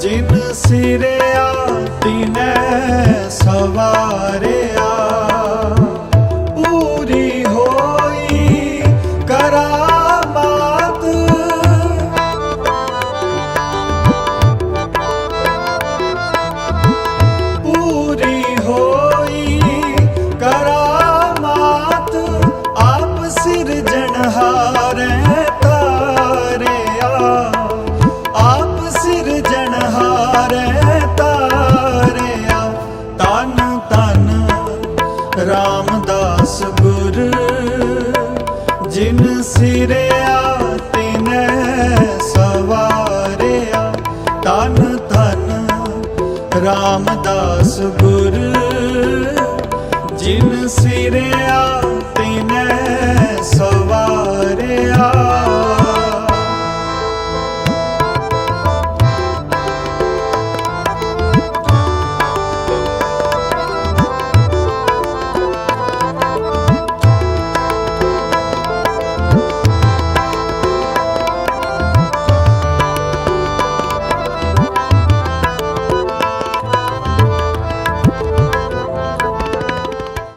ਜਿਨ ਸਿਰਿਆ ਤਿਨੈ ਸਵਾਰਿਆ। ਪੂਰੀ ਹੋਈ ਕਰਾ ਰਾਮਦਾਸ ਗੁਰ ਜਿਨ ਸਿਰਿਆ ਤਿਨੈ ਸਵਾਰਿਆ ਤਨ ਧਨ ਰਾਮਦਾਸ ਗੁਰ ਜਿਨ ਸਿਰਿਆ